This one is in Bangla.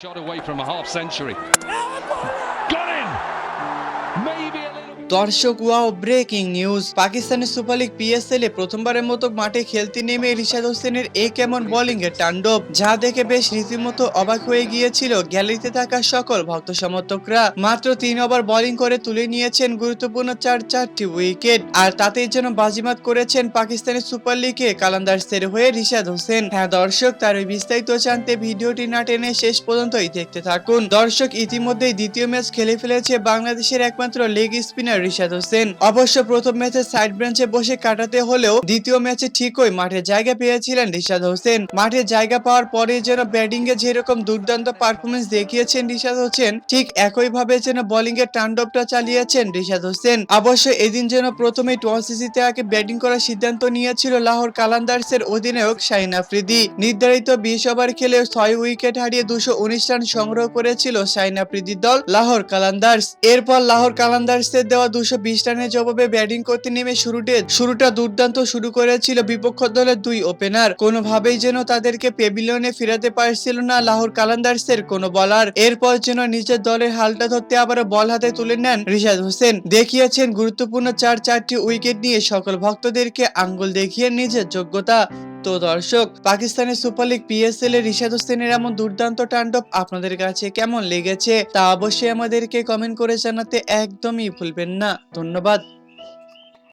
Shot away from a half century. দর্শক, ওয়াও, ব্রেকিং নিউজ। পাকিস্তানের সুপার লিগ পিএসএল এ প্রথমবারের মতো মাঠে খেলতে নেমে রিশাদ হোসেনের এ কেমন বোলিং এর তাণ্ডব, যা দেখে বেশ রীতিমতো অবাক হয়ে গিয়েছিল গ্যালারিতে থাকা সকল ভক্ত সমর্থকরা। মাত্র তিন ওভার বোলিং করে তুলে নিয়েছেন গুরুত্বপূর্ণ চার চারটি উইকেট, আর তাতেই যেন বাজিমাত করেছেন পাকিস্তানের সুপার লিগে কালান্দার কালান্দার্সের হয়ে রিশাদ হোসেন। হ্যাঁ দর্শক, তার ওই বিস্তারিত জানতে ভিডিওটি না টেনে শেষ পর্যন্তই দেখতে থাকুন। দর্শক, ইতিমধ্যেই দ্বিতীয় ম্যাচ খেলে ফেলেছে বাংলাদেশের একমাত্র লেগ স্পিনার রিশাদ হোসেন। অবশ্য প্রথম ম্যাচে সাইড বেঞ্চে বসে কাটাতে হলেও দ্বিতীয় ম্যাচে ঠিকই মাঠে জায়গা পেয়েছিলেন রিশাদ হোসেন। মাঠে জায়গা পাওয়ার পরে যেন ব্যাটিং এ যেরকম দুর্দান্ত পারফরমেন্স দেখিয়েছেন রিশাদ হোসেন, ঠিক একইভাবে যেন বোলিং এর তাণ্ডবটা চালিয়েছেন রিশাদ হোসেন। অবশ্য এদিন যেন প্রথমে টস জিতে আগে ব্যাটিং করার সিদ্ধান্ত নিয়েছিল লাহোর কালান্দার্সের অধিনায়ক শাহিন আফ্রিদি। নির্ধারিত বিশ ওভার খেলে ছয় উইকেট হারিয়ে দুশো উনিশ রান সংগ্রহ করেছিল শাহিন আফ্রিদির দল লাহোর কালান্দার্স। এরপর লাহোর কালান্দার্সের দেওয়া দুশো রানের জবাবে ব্যাটিং করতে নেমে শুরুতে, শুরুটা দুর্দান্ত শুরু করেছিল বিপক্ষ দলের দুই ওপেনার কোনোভাবেই যেন তাদেরকে পেভিলিয়নে ফেরাতে পারছিল না লাহোর কালান্দার্সের কোনো বলার এরপর যেন নিজের দলের হালটা ধরতে আবারও বল হাতে তুলে নেন রিশাদ হোসেন। দেখিয়েছেন গুরুত্বপূর্ণ চার চারটি উইকেট নিয়ে সকল ভক্তদেরকে আঙ্গুল দেখিয়ে নিজের যোগ্যতা। তো দর্শক, পাকিস্তানের সুপার লিগ পিএসএল এর রিশাদ হোসেনের এমন দুর্দান্ত তাণ্ডব আপনাদের কাছে কেমন লেগেছে তা অবশ্যই আমাদেরকে কমেন্ট করে জানাতে একদমই ভুলবেন না। ধন্যবাদ।